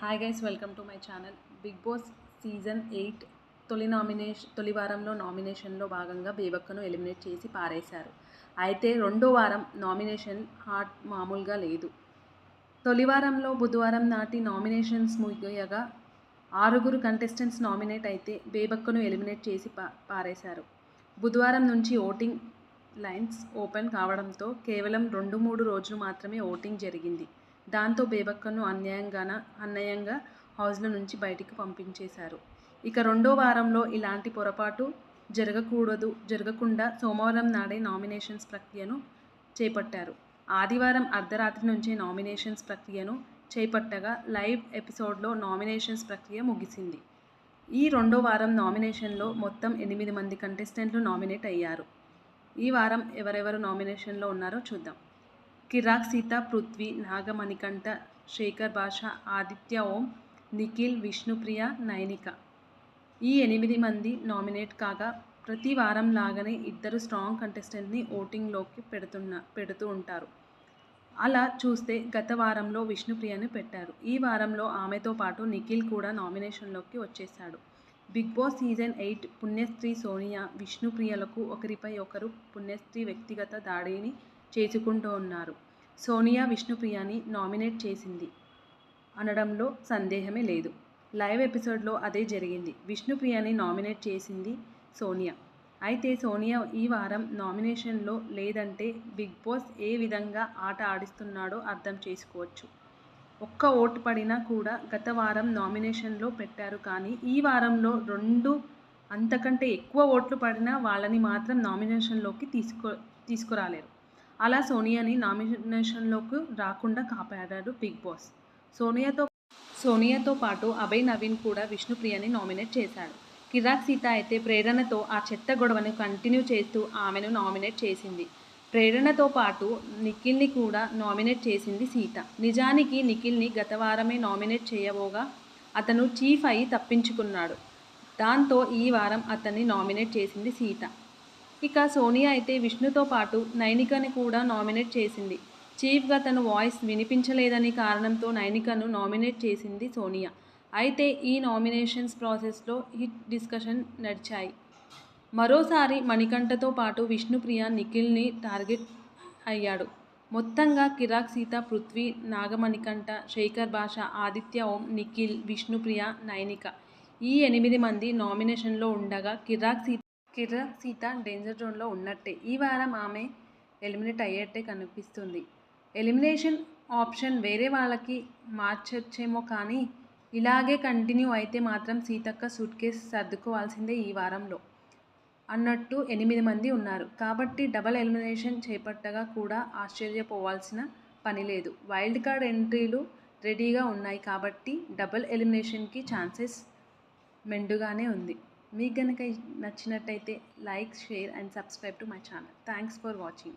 Hi guys welcome to my channel Bigg Boss season eight తొలి nomination తొలి వారంలో నామినేషన్లో భాగంగా బేబక్కను ఎలిమినేట్ చేసి పారేశారు. అయితే రెండో వారం నామినేషన్ హాట్ మామూలుగా లేదు. తొలి వారంలో బుధవారం నాటి నామినేషన్స్ ముగియగా ఆరుగురు కంటెస్టెంట్స్ నామినేట్ అయితే బేబక్కను ఎలిమినేట్ చేసి పా పారేశారు. బుధవారం నుంచి ఓటింగ్ లైన్స్ ఓపెన్ కావడంతో కేవలం రెండు మూడు రోజులు మాత్రమే ఓటింగ్ జరిగింది. దాంతో బేబక్కను అన్యాయంగాన అన్యాయంగా హౌస్లో నుంచి బయటికి పంపించేశారు. ఇక రెండో వారంలో ఇలాంటి పొరపాటు జరగకూడదు జరగకుండా సోమవారం నాడే నామినేషన్స్ ప్రక్రియను చేపట్టారు. ఆదివారం అర్ధరాత్రి నుంచే నామినేషన్స్ ప్రక్రియను చేపట్టగా లైవ్ ఎపిసోడ్లో నామినేషన్స్ ప్రక్రియ ముగిసింది. ఈ రెండో వారం నామినేషన్లో మొత్తం ఎనిమిది మంది కంటెస్టెంట్లు నామినేట్ అయ్యారు. ఈ వారం ఎవరెవరు నామినేషన్లో ఉన్నారో చూద్దాం. కిరాక్ సీత పృథ్వీ నాగమణికంఠ శేఖర్ భాష ఆదిత్య ఓం నిఖిల్ విష్ణుప్రియ నైనిక. ఈ ఎనిమిది మంది నామినేట్ కాగా ప్రతి వారం లాగానే ఇద్దరు స్ట్రాంగ్ కంటెస్టెంట్ని ఓటింగ్లోకి పెడుతున్న పెడుతూ ఉంటారు. అలా చూస్తే గత వారంలో విష్ణుప్రియని పెట్టారు. ఈ వారంలో ఆమెతో పాటు నిఖిల్ కూడా నామినేషన్లోకి వచ్చేశాడు. బిగ్ బాస్ సీజన్ ఎయిట్ పుణ్యస్త్రీ సోనియా విష్ణుప్రియలకు ఒకరిపై ఒకరు పుణ్యస్త్రీ వ్యక్తిగత దాడిని చేసుకుంటూ ఉన్నారు. సోనియా విష్ణుప్రియని నామినేట్ చేసింది. అనడంలో సందేహమే లేదు. లైవ్ ఎపిసోడ్లో అదే జరిగింది. విష్ణుప్రియని నామినేట్ చేసింది సోనియా. అయితే సోనియా ఈ వారం నామినేషన్లో లేదంటే బిగ్ బాస్ ఏ విధంగా ఆట ఆడిస్తున్నాడో అర్థం చేసుకోవచ్చు. ఒక్క ఓటు పడినా కూడా గత వారం నామినేషన్లో పెట్టారు కానీ ఈ వారంలో రెండు అంతకంటే ఎక్కువ ఓట్లు పడినా వాళ్ళని మాత్రం నామినేషన్లోకి తీసుకో తీసుకురాలేరు. అలా సోనియాని నామినేషన్లోకి రాకుండా కాపాడాడు బిగ్ బాస్. సోనియాతో సోనియాతో పాటు అభయ్ నవీన్ కూడా విష్ణుప్రియని నామినేట్ చేశాడు కిరాక్ సీత అయితే ప్రేరణతో ఆ చెత్త గొడవను కంటిన్యూ చేస్తూ ఆమెను నామినేట్ చేసింది. ప్రేరణతో పాటు నిఖిల్ని కూడా నామినేట్ చేసింది సీత. నిజానికి నిఖిల్ని గత వారమే నామినేట్ చేయబోగా అతను చీఫ్ అయి తప్పించుకున్నాడు. దాంతో ఈ వారం అతన్ని నామినేట్ చేసింది సీత. ఇక సోనియా అయితే విష్ణుతో పాటు నైనికని కూడా నామినేట్ చేసింది. చీఫ్గా తన వాయిస్ వినిపించలేదని కారణంతో నైనికను నామినేట్ చేసింది సోనియా. అయితే ఈ నామినేషన్స్ ప్రాసెస్లో హిట్ డిస్కషన్ నడిచాయి. మరోసారి మణికంఠతో పాటు విష్ణుప్రియ నిఖిల్ని టార్గెట్ అయ్యాడు. మొత్తంగా కిరాక్ సీత పృథ్వీ నాగమణికంఠ శేఖర్ భాష ఆదిత్య ఓం నిఖిల్ విష్ణుప్రియ నైనిక ఈ ఎనిమిది మంది నామినేషన్లో ఉండగా కిరాక్ సీత కిర్ర సీత డేంజర్ జోన్లో ఉన్నట్టే. ఈ వారం ఆమె ఎలిమినేట్ అయ్యేట్టే కనిపిస్తుంది. ఎలిమినేషన్ ఆప్షన్ వేరే వాళ్ళకి మార్చొచ్చేమో కానీ ఇలాగే కంటిన్యూ అయితే మాత్రం సీతక్క సూట్ కేస్ సర్దుకోవాల్సిందే ఈ వారంలో అన్నట్టు ఎనిమిది మంది ఉన్నారు. కాబట్టి డబల్ ఎలిమినేషన్ చేపట్టగా కూడా ఆశ్చర్యపోవాల్సిన పని లేదు. వైల్డ్ కార్డ్ ఎంట్రీలు రెడీగా ఉన్నాయి కాబట్టి డబల్ ఎలిమినేషన్కి ఛాన్సెస్ మెండుగానే ఉంది. మీకు కనుక నచ్చినట్టయితే like share and subscribe to my channel. Thanks for watching.